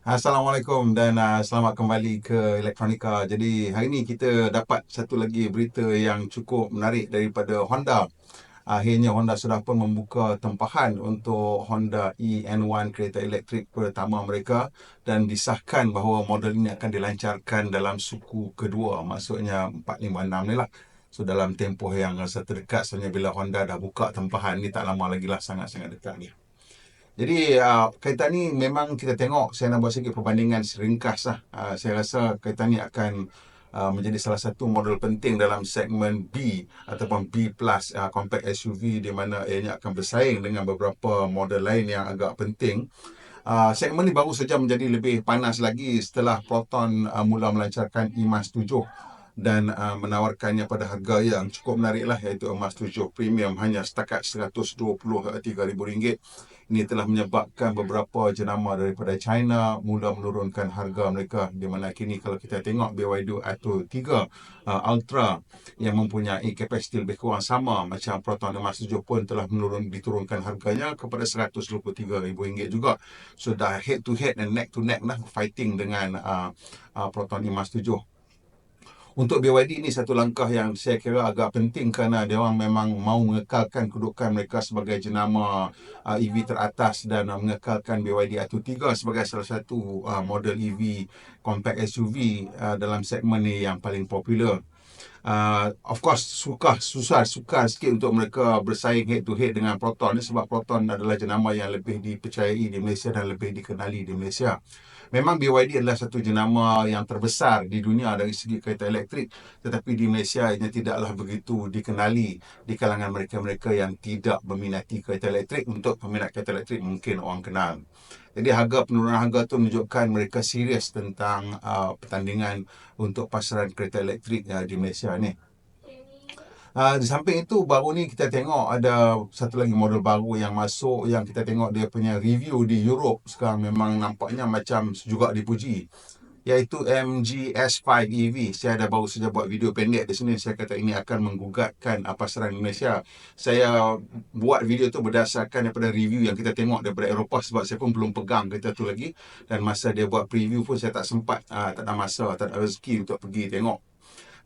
Assalamualaikum dan uh, selamat kembali ke Elektronika. Jadi hari ini kita dapat satu lagi berita yang cukup menarik daripada Honda. Akhirnya Honda sudah pun membuka tempahan untuk Honda EN1 kereta elektrik pertama mereka dan disahkan bahawa model ini akan dilancarkan dalam suku kedua maksudnya 456 ni lah. So dalam tempoh yang rasa terdekat sebenarnya bila Honda dah buka tempahan ni tak lama lagi lah sangat-sangat dekat ni. Jadi uh, kaitan ni memang kita tengok saya nak buat sikit perbandingan seringkas lah. Uh, saya rasa kaitan ni akan uh, menjadi salah satu model penting dalam segmen B ataupun B plus uh, compact SUV di mana ianya akan bersaing dengan beberapa model lain yang agak penting. Uh, segmen ni baru saja menjadi lebih panas lagi setelah Proton uh, mula melancarkan eMAS 7 dan uh, menawarkannya pada harga yang cukup menarik lah iaitu emas 7 premium hanya setakat RM123,000 ini telah menyebabkan beberapa jenama daripada China mula menurunkan harga mereka. Di mana kini kalau kita tengok BYD Atto 3 uh, Ultra yang mempunyai kapasiti lebih kurang sama macam Proton Emas 7 pun telah menurun diturunkan harganya kepada RM123,000 juga. Sudah so, head to head dan neck to neck lah fighting dengan uh, uh, Proton Emas 7 untuk BYD ini satu langkah yang saya kira agak penting kerana dia orang memang mau mengekalkan kedudukan mereka sebagai jenama uh, EV teratas dan uh, mengekalkan BYD Atto 3 sebagai salah satu uh, model EV compact SUV uh, dalam segmen ini yang paling popular. Uh, of course suka susah sukar sikit untuk mereka bersaing head to head dengan Proton ni sebab Proton adalah jenama yang lebih dipercayai di Malaysia dan lebih dikenali di Malaysia. Memang BYD adalah satu jenama yang terbesar di dunia dari segi kereta elektrik tetapi di Malaysia ia tidaklah begitu dikenali di kalangan mereka-mereka yang tidak meminati kereta elektrik untuk peminat kereta elektrik mungkin orang kenal. Jadi harga penurunan harga itu menunjukkan mereka serius tentang uh, pertandingan untuk pasaran kereta elektrik uh, di Malaysia ni. Uh, di samping itu baru ni kita tengok ada satu lagi model baru yang masuk yang kita tengok dia punya review di Europe sekarang memang nampaknya macam juga dipuji iaitu MG S5 EV. Saya dah baru saja buat video pendek di sini. Saya kata ini akan menggugatkan pasaran Indonesia. Saya buat video tu berdasarkan daripada review yang kita tengok daripada Eropah sebab saya pun belum pegang kereta tu lagi. Dan masa dia buat preview pun saya tak sempat, uh, tak ada masa, tak ada rezeki untuk pergi tengok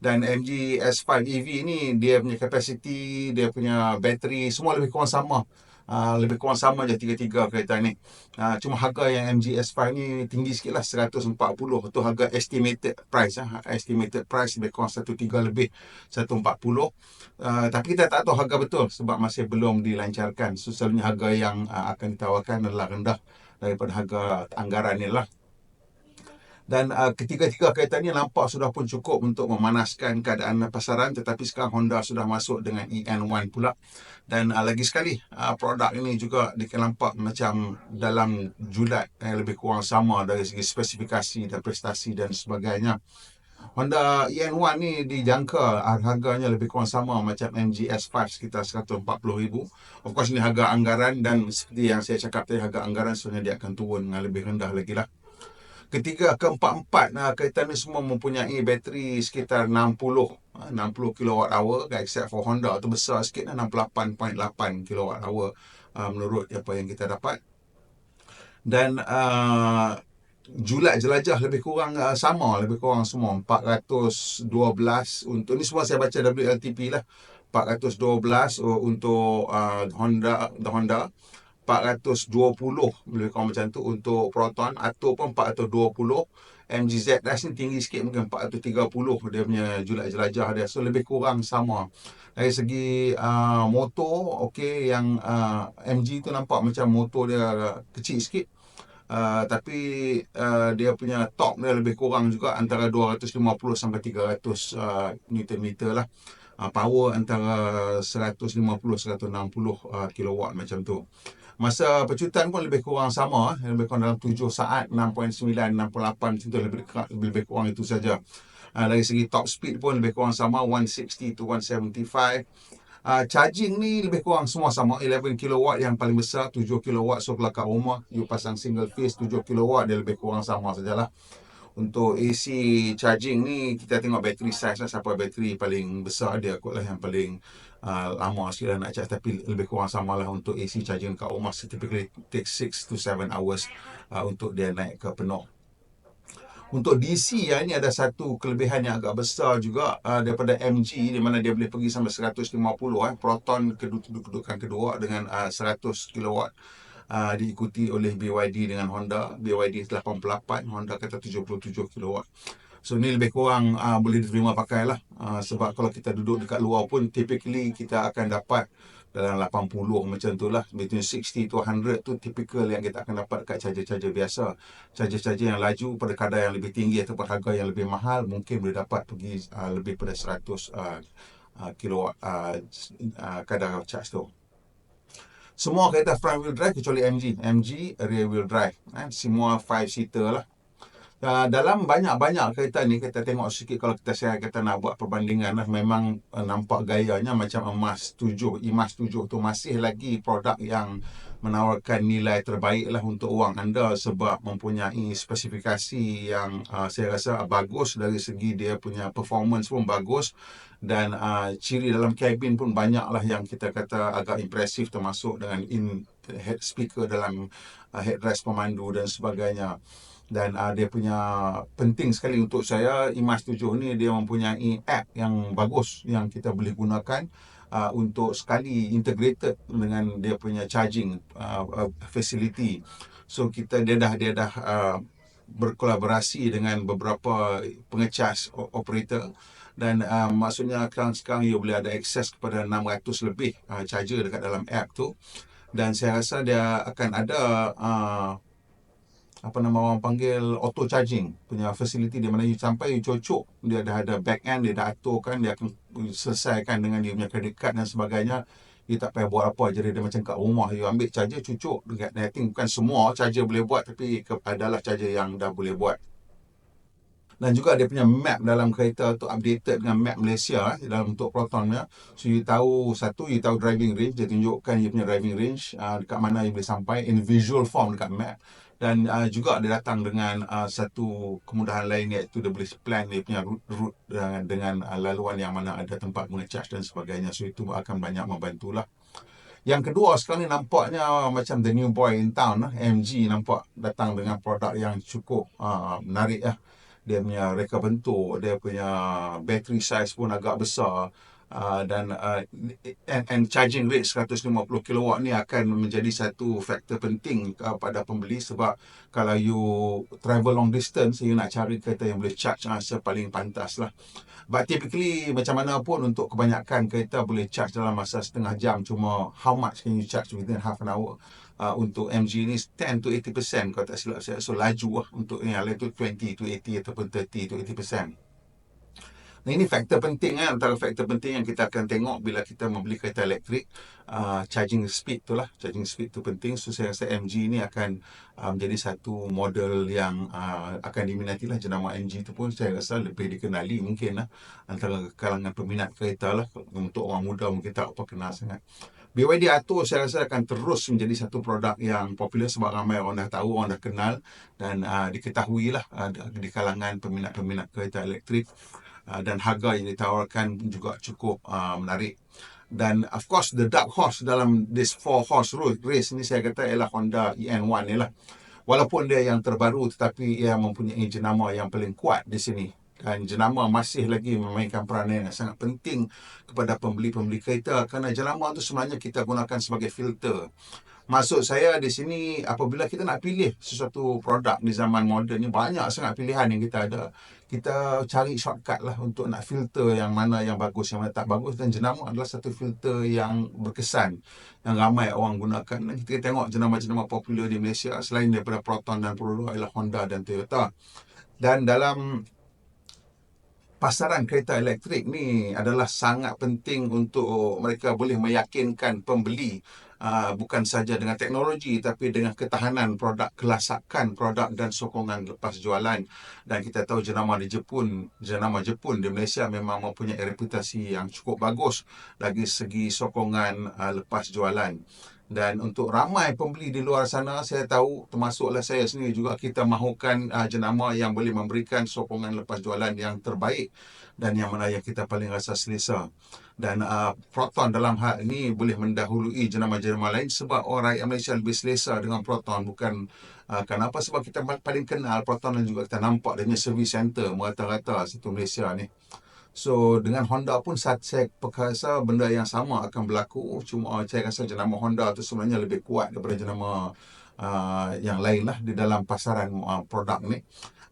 dan MG S5 EV ni dia punya kapasiti, dia punya bateri semua lebih kurang sama. Uh, lebih kurang sama je tiga-tiga kereta ni. Uh, cuma harga yang MG S5 ni tinggi sikit lah 140. Itu harga estimated price. Uh. Estimated price lebih kurang 13 lebih 140. Uh, tapi kita tak tahu harga betul sebab masih belum dilancarkan. So, harga yang uh, akan ditawarkan adalah rendah daripada harga anggaran ni lah dan uh, ketiga-tiga kereta ni nampak sudah pun cukup untuk memanaskan keadaan pasaran tetapi sekarang Honda sudah masuk dengan EN1 pula. Dan uh, lagi sekali uh, produk ini juga nampak macam dalam julat yang lebih kurang sama dari segi spesifikasi dan prestasi dan sebagainya. Honda EN1 ni dijangka harganya lebih kurang sama macam MG S5 sekitar 140,000 of course ini harga anggaran dan seperti yang saya cakap tadi harga anggaran sebenarnya dia akan turun dengan lebih rendah lagi lah ketiga keempat-empat. Nah, kereta ni semua mempunyai bateri sekitar 60 60 kWh except for Honda tu besar sikit 68.8 kWh uh, menurut apa yang kita dapat. Dan uh, julat jelajah lebih kurang uh, sama lebih kurang semua. 412 untuk ni semua saya baca WLTP lah. 412 uh, untuk uh, Honda the Honda 420 lebih kurang macam tu untuk Proton atau pun 420 MGZ Dash ni tinggi sikit mungkin 430 dia punya julat jelajah dia so lebih kurang sama dari segi uh, motor okey yang uh, MG tu nampak macam motor dia kecil sikit Uh, tapi uh, dia punya torque dia lebih kurang juga antara 250 sampai 300 uh, Newton meter lah. Uh, power antara 150 160 uh, kilowatt macam tu. Masa pecutan pun lebih kurang sama, eh. lebih kurang dalam 7 saat, 6.9, 68 macam tu lebih, lebih kurang itu saja. Uh, dari segi top speed pun lebih kurang sama, 160 to 175. Uh, charging ni lebih kurang semua sama 11 kW yang paling besar 7 kW so kalau kat rumah you pasang single phase 7 kW dia lebih kurang sama sajalah untuk AC charging ni kita tengok battery size lah siapa battery paling besar dia kot lah yang paling uh, lama sikit lah nak charge tapi lebih kurang sama lah untuk AC charging kat rumah. Typically take 6 to 7 hours uh, untuk dia naik ke penuh. Untuk DC ya, ini ada satu kelebihan yang agak besar juga uh, daripada MG di mana dia boleh pergi sampai 150 eh, proton kedudukan kedua dengan uh, 100 kW uh, diikuti oleh BYD dengan Honda. BYD 88 Honda kata 77 kW so ni lebih kurang uh, boleh diterima pakai lah uh, sebab kalau kita duduk dekat luar pun typically kita akan dapat dalam 80 macam tu lah between 60 to 100 tu typical yang kita akan dapat kat charger-charger biasa charger-charger yang laju pada kadar yang lebih tinggi ataupun harga yang lebih mahal mungkin boleh dapat pergi uh, lebih pada 100 uh, kilowatt uh, kadar charge tu semua kereta front wheel drive kecuali MG. MG rear wheel drive. Eh, semua 5 seater lah. Uh, dalam banyak-banyak kereta ni kita tengok sikit kalau kita saya kata nak buat perbandingan lah, memang uh, nampak gayanya macam emas 7 emas 7 tu masih lagi produk yang menawarkan nilai terbaik lah untuk wang anda sebab mempunyai spesifikasi yang uh, saya rasa bagus. Dari segi dia punya performance pun bagus dan uh, ciri dalam kabin pun banyak lah yang kita kata agak impresif termasuk dengan in head speaker dalam uh, headrest pemandu dan sebagainya dan uh, dia punya penting sekali untuk saya IMAS 7 ni dia mempunyai app yang bagus yang kita boleh gunakan uh, untuk sekali integrated dengan dia punya charging uh, facility. So kita dia dah dia dah uh, berkolaborasi dengan beberapa pengecas operator. Dan uh, maksudnya sekarang sekarang ia boleh ada akses kepada 600 lebih uh, charger dekat dalam app tu. Dan saya rasa dia akan ada uh, apa nama orang panggil auto charging punya facility di mana you sampai you cocok dia dah ada back end dia dah aturkan dia akan selesaikan dengan dia punya credit card dan sebagainya. You tak payah buat apa jadi dia macam kat rumah. You ambil charger cucuk. Dekat think bukan semua charger boleh buat tapi adalah charger yang dah boleh buat dan juga dia punya map dalam kereta tu updated dengan map Malaysia eh, dalam bentuk proton ya. So you tahu satu you tahu driving range dia tunjukkan you punya driving range uh, dekat mana you boleh sampai in visual form dekat map. Dan uh, juga dia datang dengan uh, satu kemudahan lain iaitu dia boleh plan dia punya route, route dengan, dengan uh, laluan yang mana ada tempat guna charge dan sebagainya. So itu akan banyak membantulah. Yang kedua sekarang ni nampaknya macam the new boy in town MG nampak datang dengan produk yang cukup uh, menarik lah dia punya reka bentuk, dia punya battery size pun agak besar. Uh, dan uh, and, and charging rate 150 kW ni akan menjadi satu faktor penting kepada pembeli sebab kalau you travel long distance you nak cari kereta yang boleh charge uh, sepaling pantas lah but typically macam mana pun untuk kebanyakan kereta boleh charge dalam masa setengah jam cuma how much can you charge within half an hour uh, untuk MG ni 10 to 80% kalau tak silap saya. So laju lah untuk yang lain tu 20 to 80 ataupun 30 to 80%. Nah ini faktor penting kan antara faktor penting yang kita akan tengok bila kita membeli kereta elektrik uh, charging speed tu lah. Charging speed tu penting so saya rasa MG ni akan uh, menjadi satu model yang uh, akan diminati lah jenama MG tu pun. Saya rasa lebih dikenali mungkin lah antara kalangan peminat kereta lah. Untuk orang muda mungkin tak apa kenal sangat. BYD Atto saya rasa akan terus menjadi satu produk yang popular sebab ramai orang dah tahu, orang dah kenal dan uh, diketahui lah uh, di kalangan peminat-peminat kereta elektrik uh, dan harga yang ditawarkan juga cukup uh, menarik. Dan of course the dark horse dalam this four horse race ni saya kata ialah Honda EN1 ni lah. Walaupun dia yang terbaru tetapi ia mempunyai jenama yang paling kuat di sini dan jenama masih lagi memainkan peranan yang sangat penting kepada pembeli-pembeli kereta kerana jenama itu sebenarnya kita gunakan sebagai filter. Maksud saya di sini apabila kita nak pilih sesuatu produk di zaman moden ni banyak sangat pilihan yang kita ada. Kita cari shortcut lah untuk nak filter yang mana yang bagus, yang mana tak bagus dan jenama adalah satu filter yang berkesan yang ramai orang gunakan. Dan kita tengok jenama-jenama popular di Malaysia selain daripada Proton dan Pro adalah Honda dan Toyota. Dan dalam pasaran kereta elektrik ni adalah sangat penting untuk mereka boleh meyakinkan pembeli uh, bukan saja dengan teknologi tapi dengan ketahanan produk, kelasakan produk dan sokongan lepas jualan. Dan kita tahu jenama di Jepun, jenama Jepun di Malaysia memang mempunyai reputasi yang cukup bagus dari segi sokongan uh, lepas jualan. Dan untuk ramai pembeli di luar sana, saya tahu termasuklah saya sendiri juga kita mahukan uh, jenama yang boleh memberikan sokongan lepas jualan yang terbaik dan yang mana yang kita paling rasa selesa. Dan uh, Proton dalam hal ini boleh mendahului jenama-jenama lain sebab orang rakyat Malaysia lebih selesa dengan Proton bukan uh, kenapa sebab kita paling kenal Proton dan juga kita nampak punya service center merata-rata satu Malaysia ni. So dengan Honda pun saya perkasa benda yang sama akan berlaku. Cuma saya rasa jenama Honda tu sebenarnya lebih kuat daripada jenama uh, yang lain lah di dalam pasaran uh, produk ni.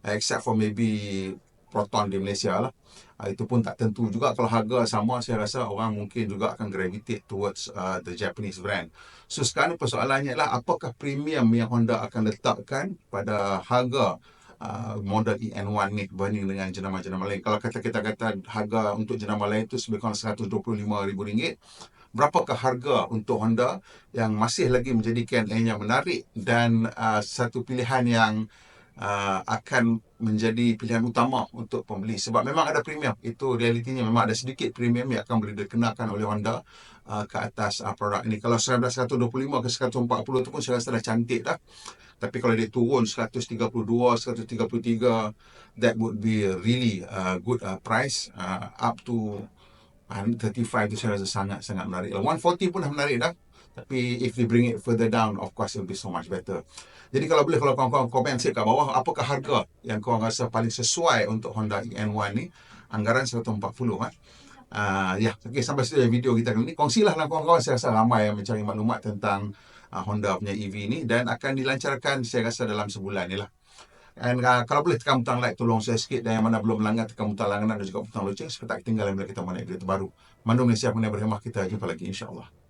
Except for maybe Proton di Malaysia lah. Uh, itu pun tak tentu juga. Kalau harga sama saya rasa orang mungkin juga akan gravitate towards uh, the Japanese brand. So sekarang persoalannya lah apakah premium yang Honda akan letakkan pada harga uh, model EN1 ni berbanding dengan jenama-jenama lain. Kalau kata kita kata harga untuk jenama lain tu lebih kurang RM125,000, berapakah harga untuk Honda yang masih lagi menjadikan yang menarik dan uh, satu pilihan yang uh, akan menjadi pilihan utama untuk pembeli? Sebab memang ada premium. Itu realitinya. Memang ada sedikit premium yang akan boleh dikenakan oleh Honda uh, ke atas uh, produk ini. Kalau 125 ke 140 tu pun saya rasa dah cantik dah tapi kalau dia turun 132 133 that would be a really uh, good uh, price uh, up to 135 tu saya rasa sangat sangat menarik 140 pun dah menarik dah tapi if they bring it further down, of course it will be so much better. Jadi kalau boleh kalau kawan-kawan komen sikit kat bawah, apakah harga yang kau rasa paling sesuai untuk Honda EN1 ni? Anggaran 140 kan? Uh, ya, okay, sampai situ video kita kali ni. Kongsilah dengan kawan-kawan, saya rasa ramai yang mencari maklumat tentang uh, Honda punya EV ni dan akan dilancarkan saya rasa dalam sebulan ni lah. Dan uh, kalau boleh tekan butang like tolong saya sikit dan yang mana belum melanggar tekan butang langganan dan juga butang loceng supaya tak ketinggalan bila kita mana video terbaru. Mandu Malaysia mengenai berhemah kita jumpa lagi insya-Allah.